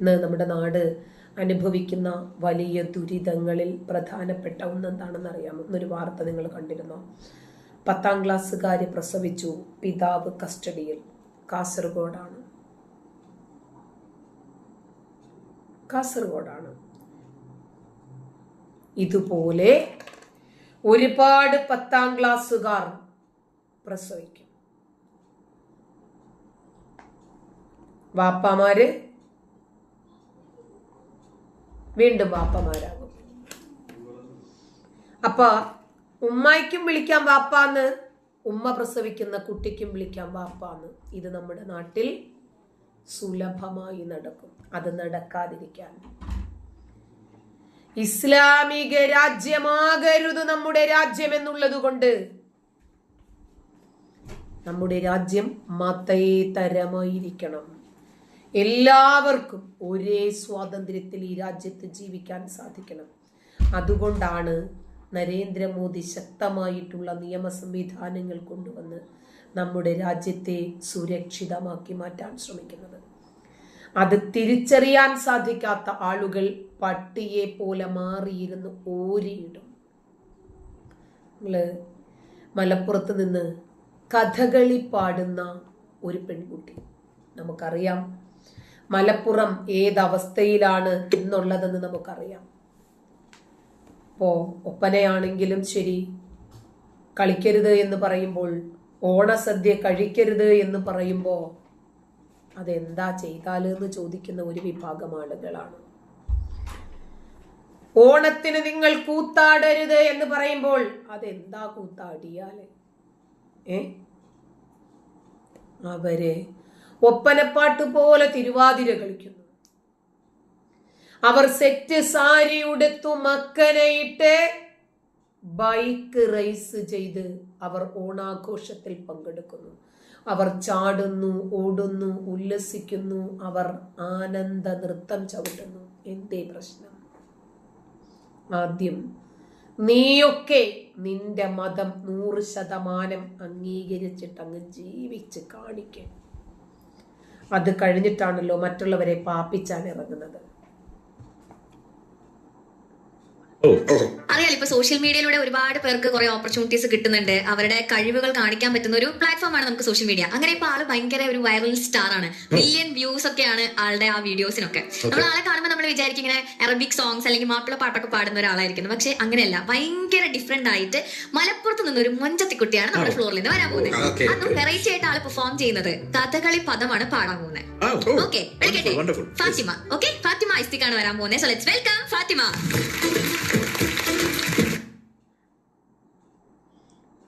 ഇന്ന് നമ്മുടെ നാട് അനുഭവിക്കുന്ന വലിയ ദുരിതങ്ങളിൽ പ്രധാനപ്പെട്ട ഒന്നെന്താണെന്ന് അറിയാമോ? എന്നൊരു വാർത്ത നിങ്ങൾ കണ്ടിരുന്നോ? പത്താം ക്ലാസ്സുകാരി പ്രസവിച്ചു പിതാവ് കസ്റ്റഡിയിൽ കാസർഗോഡാണ്. കാസർഗോഡാണ്. ഇതുപോലെ ഒരുപാട് പത്താം ക്ലാസ്സുകാർ പ്രസവിക്കും. വാപ്പമാര് വീണ്ടും വാപ്പമാരാകും. അപ്പ ഉമ്മായിക്കും വിളിക്കാം വാപ്പാന്ന് ഉമ്മ പ്രസവിക്കുന്ന കുട്ടിക്കും വിളിക്കാം വാപ്പാന്ന്. ഇത് നമ്മുടെ നാട്ടിൽ സുലഭമായി നടക്കും. അത് നടക്കാതിരിക്കാൻ. ഇസ്ലാമിക രാജ്യമാകരുത് നമ്മുടെ രാജ്യം എന്നുള്ളത് കൊണ്ട് നമ്മുടെ രാജ്യം മതേതരമായിരിക്കണം. എല്ലാവർക്കും ഒരേ സ്വാതന്ത്ര്യത്തിൽ ഈ രാജ്യത്ത് ജീവിക്കാൻ സാധിക്കണം. അതുകൊണ്ടാണ് നരേന്ദ്രമോദി ശക്തമായിട്ടുള്ള നിയമ സംവിധാനങ്ങൾ കൊണ്ടുവന്ന് നമ്മുടെ രാജ്യത്തെ സുരക്ഷിതമാക്കി മാറ്റാൻ ശ്രമിക്കുന്നത്. അത് തിരിച്ചറിയാൻ സാധിക്കാത്ത ആളുകൾ പട്ടിയെ പോലെ മാറിയിരുന്ന് ഓരിയിടും. നിങ്ങൾ മലപ്പുറത്ത് നിന്ന് കഥകളി പാടുന്ന ഒരു പെൺകുട്ടി. നമുക്കറിയാം മലപ്പുറം ഏതവസ്ഥയിലാണ് എന്നുള്ളതെന്ന് നമുക്കറിയാം. ഇപ്പോ ഒപ്പനയാണെങ്കിലും ശരി കളിക്കരുത് എന്ന് പറയുമ്പോൾ ഓണസദ്യ കഴിക്കരുത് എന്ന് പറയുമ്പോൾ അതെന്താ ചെയ്താൽ എന്ന് ചോദിക്കുന്ന ഒരു വിഭാഗം ആളുകളാണ്. ഓണത്തിന് നിങ്ങൾ കൂത്താടരുത് എന്ന് പറയുമ്പോൾ അതെന്താ കൂത്താടിയാൽ? ഏ? അവർ ഒപ്പനപ്പാട്ട് പോലെ തിരുവാതിര കളിക്കുന്നു. അവർ സെറ്റ് സാരി ഉടുത്തു മക്കനയിട്ട് ബൈക്ക് റേസ് ചെയ്ത് അവർ ഓണാഘോഷത്തിൽ പങ്കെടുക്കുന്നു. അവർ ചാടുന്നു ഓടുന്നു ഉല്ലസിക്കുന്നു അവർ ആനന്ദ നൃത്തം ചവിട്ടുന്നു. എന്തേ പ്രശ്നം? ആദ്യം നീയൊക്കെ നിന്റെ മതം നൂറ് ശതമാനം അംഗീകരിച്ചിട്ട് അങ്ങ് ജീവിച്ച് കാണിക്ക. അത് കഴിഞ്ഞിട്ടാണല്ലോ മറ്റുള്ളവരെ പാപ്പിച്ചാൻ ഇറങ്ങുന്നത്. അറിയാലോ ഇപ്പൊ സോഷ്യൽ മീഡിയയിലൂടെ ഒരുപാട് പേർക്ക് കുറെ ഓപ്പർച്യൂണിറ്റീസ് കിട്ടുന്നുണ്ട്. അവരുടെ കഴിവുകൾ കാണിക്കാൻ പറ്റുന്ന ഒരു പ്ലാറ്റ്ഫോം ആണ് നമുക്ക് സോഷ്യൽ മീഡിയ അങ്ങനെ ഇപ്പൊ ആൾ ഭയങ്കര ഒരു വൈറൽ സ്റ്റാർ ആണ്. മില്യൺ വ്യൂസ് ഒക്കെയാണ് ആളുടെ ആ വീഡിയോസിനൊക്കെ നമ്മൾ ആളെ കാണുമ്പോൾ നമ്മൾ വിചാരിക്കും ഇങ്ങനെ അറബിക് സോങ്സ് അല്ലെങ്കിൽ മാപ്പിള പാട്ടൊക്കെ പാടുന്ന ഒരാളായിരിക്കുന്നു. പക്ഷെ അങ്ങനെയല്ല. ഭയങ്കര ഡിഫറെന്റ് ആയിട്ട് മലപ്പുറത്ത് നിന്ന് ഒരു മൊഞ്ചത്തിക്കുട്ടിയാണ് നമ്മുടെ ഫ്ലോറിൽ നിന്ന് വരാൻ പോകുന്നത്. അതും വെറൈറ്റി ആയിട്ട് ആൾ പെർഫോം ചെയ്യുന്നത് കഥകളി പദമാണ് പാടാൻ പോകുന്നത്. ഓക്കെ. ഫാത്തിമ. ഓക്കെ ഫാത്തിമ ഇസ്തിക്കാണ് വരാൻ പോകുന്നത്. So let's welcome Fathima.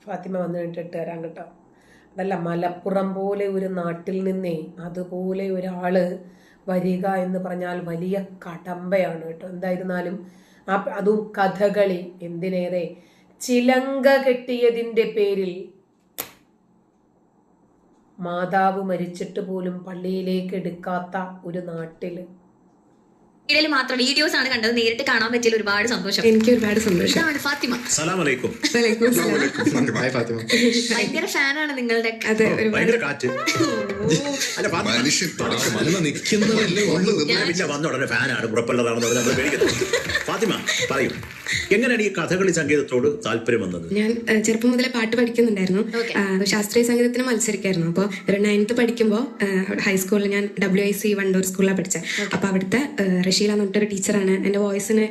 Fathima വന്നു കഴിഞ്ഞിട്ട് തരാൻ കേട്ടോ. അതല്ല മലപ്പുറം പോലെ ഒരു നാട്ടിൽ നിന്നേ അതുപോലെ ഒരാൾ വരിക എന്ന് പറഞ്ഞാൽ വലിയ കടമ്പയാണ് കേട്ടോ. എന്തായിരുന്നാലും ആ അതും കഥകളി എന്തിനേറെ. ചിലങ്ക കെട്ടിയതിന്റെ പേരിൽ മാതാവ് മരിച്ചിട്ട് പോലും പള്ളിയിലേക്ക് എടുക്കാത്ത ഒരു നാട്ടിൽ. വീഡിയോയിൽ മാത്രം വീഡിയോസ് ആണ് കണ്ടത്. നേരിട്ട് കാണാൻ പറ്റിയ ഒരുപാട് സന്തോഷം. എനിക്ക് ഒരുപാട് സന്തോഷം. ഇതാണ് ഫാത്തിമ. ഭയങ്കര ഫാനാണ് നിങ്ങളുടെ അതെ ഒരുപാട്. മനുഷ്യൻ നിൽക്കുന്നതല്ലേ ഉള്ളൂ. ഉള്ളത് പിന്നെ വന്നടനെ ഫാനാണ്. ഉറപ്പുള്ളതാണെന്ന് നമ്മൾ പേടിക്കുന്നത് ഫാത്തിമ പറയൂ. എങ്ങനെയാണ് ഈ കഥകളി സംഗീതത്തോട് താല്പര്യം വന്നത്? ഞാൻ ചെറുപ്പം മുതലേ പാട്ട് പഠിക്കുന്നുണ്ടായിരുന്നു. ശാസ്ത്രീയ സംഗീതത്തിന് മത്സരിക്കായിരുന്നു. അപ്പോൾ ഒരു നയൻത്ത് പഠിക്കുമ്പോൾ ഹൈസ്കൂളിൽ ഞാൻ ഡബ്ല്യു ഐ സി വണ്ടൂർ സ്കൂളിലാണ് പഠിച്ചത് അപ്പൊ അവിടുത്തെ റഷീല എന്ന് പറഞ്ഞിട്ടൊരു ടീച്ചറാണ് എന്റെ വോയിസിന്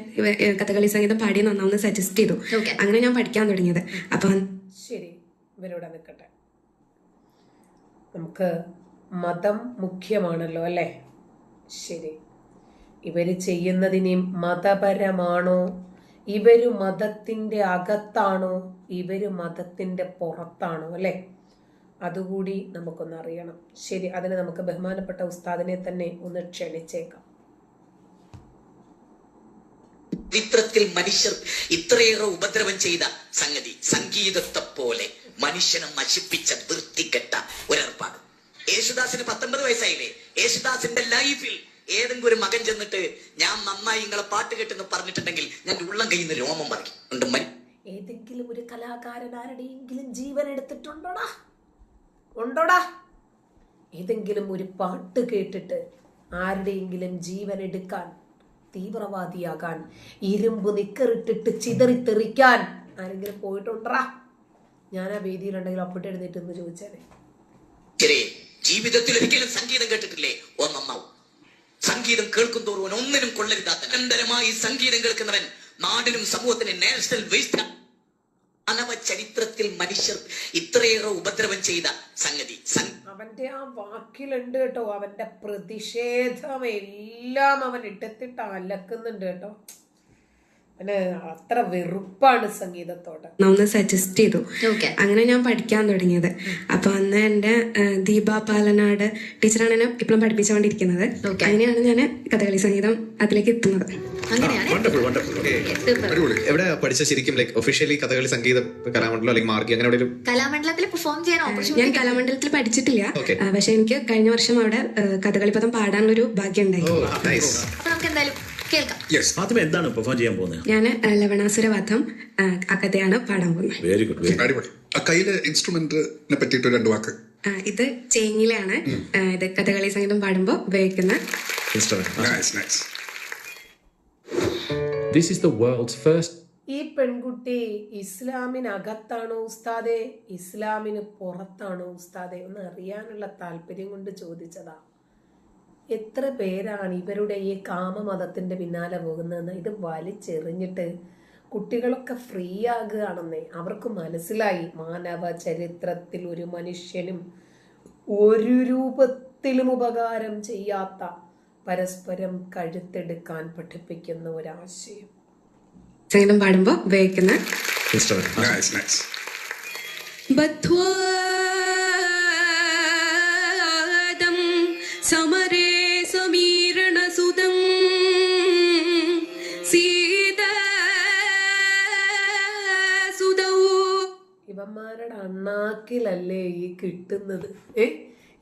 കഥകളി സംഗീതം പാടി നന്നാവുന്ന സജസ്റ്റ് ചെയ്തു. അങ്ങനെ ഞാൻ പഠിക്കാൻ തുടങ്ങിയത്. അപ്പൊ ശരി ഇവരോടെ നിൽക്കട്ടെ. നമുക്ക് മതം മുഖ്യമാണല്ലോ അല്ലേ? ശരി. ഇവർ ചെയ്യുന്നതിന് മതപരമാണോ? ഇവർ മതത്തിന്റെ അകത്താണോ? ഇവർ മതത്തിന്റെ പുറത്താണോ? അല്ലേ? അതുകൂടി നമുക്കൊന്ന് അറിയണം. ശരി അതിന് നമുക്ക് ബഹുമാനപ്പെട്ട ഉസ്താദിനെ തന്നെ ഒന്ന് ക്ഷണിച്ചേക്കാം. ചരിത്രത്തിൽ മനുഷ്യർ ഇത്രയേറെ ഉപദ്രവം ചെയ്ത സംഗതി സംഗീതത്തെ പോലെ മനുഷ്യനെ നശിപ്പിച്ച വൃത്തികെട്ട ഒരേർപ്പാട് യേശുദാസിന് പത്തൊമ്പത് വയസ്സായില്ലേ? യേശുദാസിന്റെ ലൈഫിൽ ഏതെങ്കിലും ഒരു മകൻ ചെന്നിട്ട് ഞാൻ നന്നായി നിങ്ങളെ പാട്ട് കേട്ടെന്ന് പറഞ്ഞിട്ടുണ്ടെങ്കിൽ ഞാൻ ഉള്ളം കയ്യിൽ നിന്ന് രോമം പറയും ഏതെങ്കിലും ഒരു കലാകാരൻ ആരുടെയെങ്കിലും ജീവൻ എടുത്തിട്ടുണ്ടോടാ? ഉണ്ടോടാ? ഏതെങ്കിലും ഒരു പാട്ട് കേട്ടിട്ട് ആരുടെയെങ്കിലും ജീവൻ എടുക്കാൻ തീവ്രവാദിയാകാൻ ഇരുമ്പ് നിക്കറിട്ടിട്ട് ചിതറിത്തെറിക്കാൻ ആരെങ്കിലും പോയിട്ടുണ്ടാ ഞാൻ ആ വേദിയിലുണ്ടെങ്കിൽ അപ്പിട്ട് എഴുന്നേറ്റ് എന്ന് ചോദിച്ചേനെ. ജീവിതത്തിൽ ഒരിക്കലും സംഗീതം കേട്ടിട്ടില്ലേ? ഒന്നൊന്നാവും സംഗീതം കേൾക്കും തോറും ഒന്നിനും കൊള്ളരുതാത്ത നിരന്തരമായി സംഗീതം കേൾക്കുന്നവൻ നാടിനും സമൂഹത്തിനും നാഷണൽ വേസ്റ്റ് മാനവ ചരിത്രത്തിൽ മനുഷ്യർ ഇത്രയേറെ ഉപദ്രവം ചെയ്ത സംഗതി. അവന്റെ ആ വാക്കിലുണ്ട് കേട്ടോ. അവന്റെ പ്രതിഷേധം എല്ലാം അവൻ ഇട്ടത്തിട്ട് അലക്കുന്നുണ്ട് കേട്ടോ. അവന് അത്ര വെറുപ്പാണ് സംഗീതത്തോട് ഒന്ന് സജസ്റ്റ് ചെയ്തു. അങ്ങനെ ഞാൻ പഠിക്കാൻ തുടങ്ങിയത്. അപ്പൊ അന്ന് എന്റെ ദീപ പാലനാട് ടീച്ചറാണ് എന്നെ ഇപ്പോഴും പഠിപ്പിച്ചുകൊണ്ടിരിക്കുന്നത്. അങ്ങനെയാണ് ഞാൻ കഥകളി സംഗീതം അതിലേക്ക് എത്തുന്നത്. അങ്ങനെയാണ്? വണ്ടർഫുൾ വണ്ടർഫുൾ എവിടെ പഠിച്ച ശരിക്കും ലൈക്ക് ഒഫീഷ്യലി കഥകളി സംഗീതം കലാമണ്ഡലം അല്ലെങ്കിൽ മാർഗി അങ്ങനെ കലാമണ്ഡലത്തിൽ പെർഫോം ചെയ്യാൻ ഞാൻ കലാമണ്ഡലത്തിൽ പഠിച്ചിട്ടില്ല. പക്ഷെ എനിക്ക് കഴിഞ്ഞ വർഷം അവിടെ കഥകളി പദം പാടാനുള്ളൊരു ഭാഗ്യം ഉണ്ടായി. ഓ യെസ് കേൾക്കാം ഫാത്തിമ എന്താണ് പെർഫോം ചെയ്യാൻ പോകുന്നത് ഞാൻ ലവണാസുര വധം ആ, ആ കഥയാണ് പാടാൻ പോകുന്നത് വെരി ഗുഡ് വെരി അടിപൊളി. ആ കയ്യിലെ ഇൻസ്ട്രുമെന്റിനെ പറ്റിയിട്ട് രണ്ട് വാക്ക്. ആ, ഇത് ചേങ്ങിലാണ് ആ, ഇത് കഥകളി സംഗീതം പാടുമ്പോൾ ഉപയോഗിക്കുന്ന instrument nice nice This is the world's first ഈ പെൺകുട്ടി ഇസ്ലാമിനകത്താണോ ഉസ്താദെ? ഇസ്ലാമിന് പുറത്താണോ ഉസ്താദെ? എന്ന് അറിയാനുള്ള താല്പര്യം കൊണ്ട് ചോദിച്ചതാ. എത്ര പേരാണ് ഇവരുടെ ഈ കാമമതത്തിന്റെ പിന്നാലെ പോകുന്നതെന്ന് ഇത് വലിച്ചെറിഞ്ഞിട്ട് കുട്ടികളൊക്കെ ഫ്രീ ആകുകയാണെന്നേ. അവർക്ക് മനസ്സിലായി. മാനവ ചരിത്രത്തിൽ ഒരു മനുഷ്യനും ഒരു രൂപത്തിലും ഉപകാരം ചെയ്യാത്ത പരസ്പരം കഴുത്തെടുക്കാൻ പഠിപ്പിക്കുന്ന ഒരാശയം. സംഗീതം പാടുമ്പോൾ ഉപയോഗിക്കുന്ന സമരേ ഇവന്മാരുടെ അണ്ണാക്കിലല്ലേ ഈ കിട്ടുന്നത്? ഏ?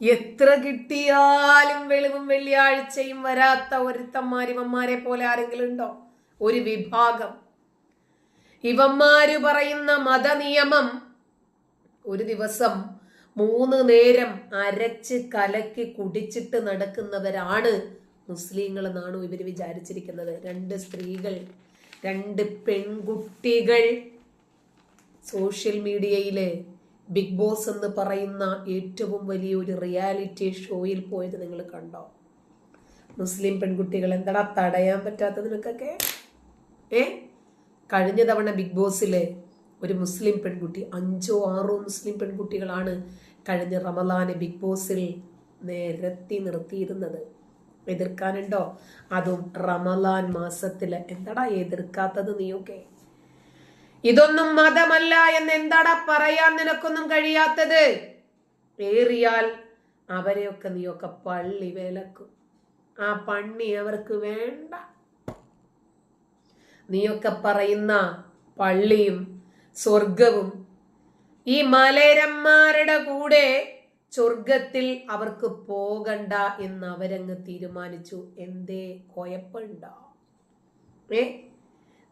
എത്ര കിട്ടിയാലും വെളിവും വെള്ളിയാഴ്ചയും വരാത്ത ഒരുത്തന്മാരിവന്മാരെ പോലെ ആരെങ്കിലും ഉണ്ടോ? ഒരു വിഭാഗം. ഇവന്മാര് പറയുന്ന മതനിയമം ഒരു ദിവസം മൂന്ന് നേരം അരച്ച് കലക്കി കുടിച്ചിട്ട് നടക്കുന്നവരാണ് മുസ്ലിങ്ങൾ എന്നാണ് ഇവർ വിചാരിച്ചിരിക്കുന്നത്. രണ്ട് സ്ത്രീകൾ രണ്ട് പെൺകുട്ടികൾ സോഷ്യൽ മീഡിയയിലെ ബിഗ് ബോസ് എന്ന് പറയുന്ന ഏറ്റവും വലിയൊരു റിയാലിറ്റി ഷോയിൽ പോയത് നിങ്ങൾ കണ്ടോ? മുസ്ലിം പെൺകുട്ടികൾ എന്താടാ തടയാൻ പറ്റാത്തത് നിനക്കൊക്കെ? ഏ? കഴിഞ്ഞ തവണ ബിഗ് ബോസിലെ ഒരു മുസ്ലിം പെൺകുട്ടി അഞ്ചോ ആറോ മുസ്ലിം പെൺകുട്ടികളാണ് കഴിഞ്ഞ റമലാനെ ബിഗ് ബോസിൽ നിരത്തി നിർത്തിയിരുന്നത്. എതിർക്കാനുണ്ടോ? അതും റമലാൻ മാസത്തിൽ എന്താടാ എതിർക്കാത്തത് നീയൊക്കെ? ഇതൊന്നും മതമല്ല എന്ന് എന്താടാ പറയാൻ നിനക്കൊന്നും കഴിയാത്തത്? ഏറിയാൽ അവരെയൊക്കെ നീയൊക്കെ പള്ളി വിലക്കും. ആ പണി അവർക്ക് വേണ്ട. നീയൊക്കെ പറയുന്ന പള്ളിയും സ്വർഗവും ഈ മലരന്മാരുടെ കൂടെ സ്വർഗത്തിൽ അവർക്ക് പോകണ്ട എന്ന് അവരങ്ങ് തീരുമാനിച്ചു. എന്തേ? കുഴപ്പമുണ്ടോ ഏ?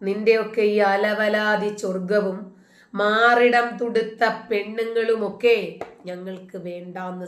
നിന്റെയൊക്കെ ഈ അലവലാതി ചൊർഗവും മാറിടം തുടുത്ത പെണ്ണുങ്ങളുമൊക്കെ ഞങ്ങൾക്ക് വേണ്ടാന്ന്